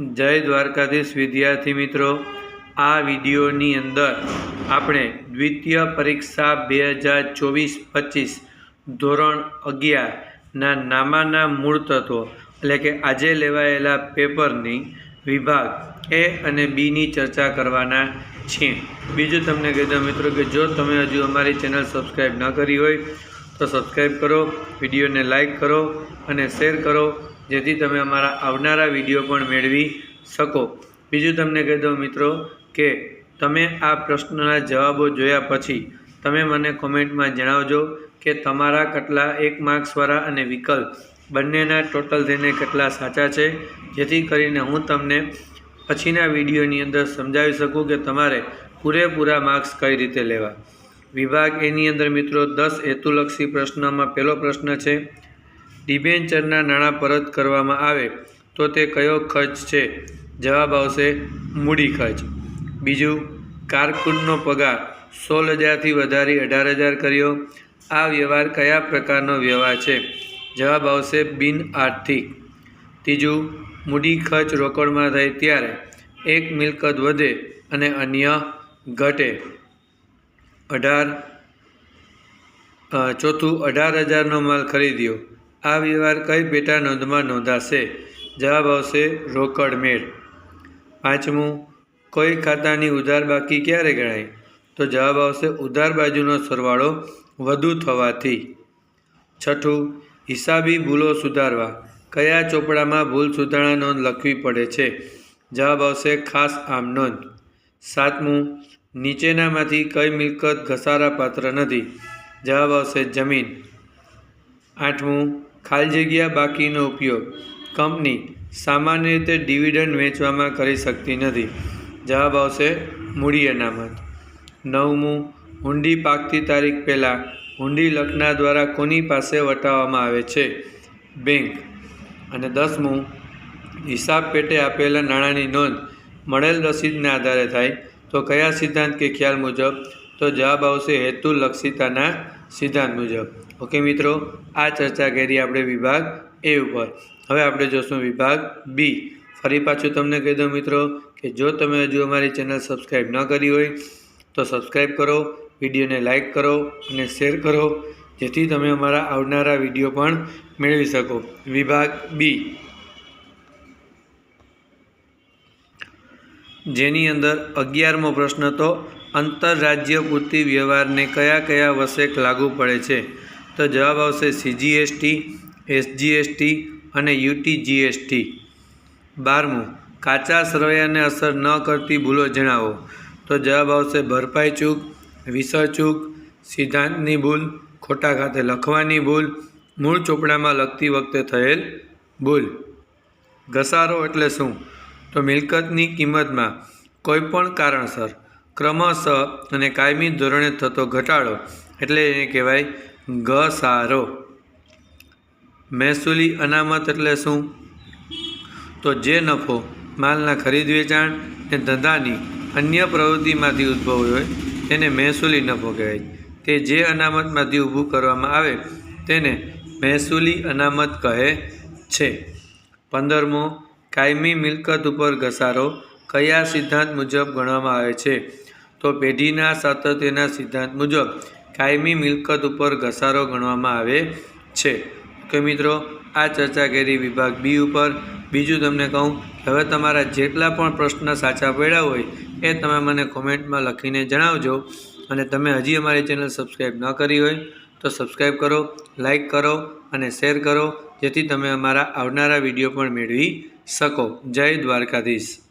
જય દ્વારકાધીશ વિદ્યાર્થી મિત્રો. આ વિડીયોની અંદર આપણે દ્વિતીય પરીક્ષા બે હજાર ચોવીસ પચીસ ધોરણ અગિયારના નામાના મૂળ તત્વો એટલે કે આજે લેવાયેલા પેપરની વિભાગ એ અને બીની ચર્ચા કરવાના છીએ. બીજું તમને કહી દઉં મિત્રો કે જો તમે હજુ અમારી ચેનલ સબસ્ક્રાઈબ ન કરી હોય તો સબસ્ક્રાઈબ કરો, વિડીયોને લાઈક કરો અને શેર કરો. જેથી તમે અમારા આવનારા વીડિયો પણ મેળવી શકો. બીજું તમને કહી દઉં મિત્રો કે તમે આ પ્રશ્નના જવાબો જોયા પછી તમે મને કોમેન્ટમાં જણાવજો કે તમારા કેટલા એક માર્ક્સવાળા અને વિકલ્પ બંનેના ટોટલ થઈને કેટલા સાચા છે. જેથી કરીને હું તમને પછીના વિડીયોની અંદર સમજાવી શકું કે તમારે પૂરેપૂરા માર્ક્સ કઈ રીતે લેવા. વિભાગ એની અંદર મિત્રો દસ હેતુલક્ષી પ્રશ્નમાં પહેલો પ્રશ્ન છે ડિબેન્ચરના નાણાં પરત કરવામાં આવે તો તે કયો ખર્ચ છે? જવાબ આવશે મૂડી ખર્ચ. બીજું, કારકુનનો પગાર સોળ હજારથી વધારી અઢાર હજાર કર્યો. આ વ્યવહાર કયા પ્રકારનો વ્યવહાર છે? જવાબ આવશે બિન આર્થિક. ત્રીજું, મૂડી ખર્ચ રોકડમાં થાય ત્યારે એક મિલકત વધે અને અન્ય ઘટે. અઢાર ચોથું, અઢાર હજારનો માલ ખરીદ્યો. આ વ્યવહાર કઈ પેટા નોંધમાં નોંધાશે? જવાબ આવશે રોકડ મેળ. પાંચમું, કોઈ ખાતાની ઉધાર બાકી ક્યારે ગણાય? તો જવાબ આવશે ઉધાર બાજુનો સરવાળો વધુ થવાથી. છઠ્ઠું, હિસાબી ભૂલો સુધારવા. કયા ચોપડામાં ભૂલ સુધારણા નોંધ લખવી પડે છે? જવાબ આવશે ખાસ આમ નોંધ. સાતમું, નીચેનામાંથી કઈ મિલકત ઘસારા પાત્ર નથી? જવાબ આવશે જમીન. આઠમું ખાલી જગ્યા બાકીનો ઉપયોગ કંપની સામાન્ય રીતે ડિવિડન્ડ વેચવામાં કરી શકતી નથી. જવાબ આવશે મૂડી અનામત. નવમું, હુંડી પાકતી તારીખ પહેલાં હુંડી લખનાર દ્વારા કોની પાસે વટાવવામાં આવે છે? બેંક. અને દસમું, હિસાબ પેટે આપેલા નાણાંની નોંધ મળેલ રસીદના આધારે થાય તો કયા સિદ્ધાંત કે ખ્યાલ મુજબ તો જવાબ આવશે હેતુલક્ષિતાના સિદ્ધાંત મુજબ. ઓકે મિત્રો, આ ચર્ચા કરી આપણે વિભાગ એ ઉપર. હવે આપણે જોશું વિભાગ બી. ફરી પાછું તમને કહી દઉં મિત્રો કે જો તમે હજુ અમારી ચેનલ સબસ્ક્રાઈબ ન કરી હોય, તો સબસ્ક્રાઈબ કરો, વિડીયોને લાઇક કરો અને શેર કરો, જેથી તમે અમારા આવનારા વીડિયો પણ મેળવી શકો. વિભાગ બી. જેની અંદર અગિયારમો પ્રશ્ન તો આંતરરાજ્ય પૂરતી વ્યવહારને કયા કયા વશેક લાગુ પડે છે? તો જવાબ આવશે સીજીએસટી એસજીએસટી અને યુટીજીએસટી બારમું, કાચા સરવૈયાને અસર ન કરતી ભૂલો જણાવો. તો જવાબ આવશે ભરપાઈ ચૂક, વિસર ચૂક, સિદ્ધાંતની ભૂલ, ખોટા ખાતે લખવાની ભૂલ, મૂળ ચોપડામાં લખતી વખતે થયેલ ભૂલ. ઘસારો એટલે શું? તો મિલકતની કિંમતમાં કોઈપણ કારણસર ક્રમશઃ અને કાયમી ધોરણે થતો ઘટાડો એટલે એને કહેવાય ઘસારો. મહેસૂલી અનામત એટલે શું? તો જે નફો માલના ખરીદ વેચાણ અને ધંધાની અન્ય પ્રવૃત્તિમાંથી ઉદ્ભવ્યો હોય તેને મહેસૂલી નફો કહેવાય. તે જે અનામતમાંથી ઊભું કરવામાં આવે તેને મહેસૂલી અનામત કહે છે. પંદરમો, કાયમી મિલકત ઉપર ઘસારો કયા સિદ્ધાંત મુજબ ગણવામાં આવે છે? તો પેઢીના સાતત્યના સિદ્ધાંત મુજબ કાયમી મિલકત ઉપર ઘસારો ગણવામાં આવે છે. કે મિત્રો, આ ચર્ચા કરી વિભાગ બી ઉપર. બીજું તમને કહું હવે તમારા જેટલા પણ પ્રશ્ન સાચા પડ્યા હોય એ તમે મને કોમેન્ટમાં લખીને જણાવજો. અને તમે હજી અમારી ચેનલ સબસ્ક્રાઈબ ન કરી હોય તો સબસ્ક્રાઈબ કરો લાઈક કરો અને શેર કરો, જેથી તમે અમારા આવનારા વીડિયો પણ મેળવી શકો. જય દ્વારકાધીશ.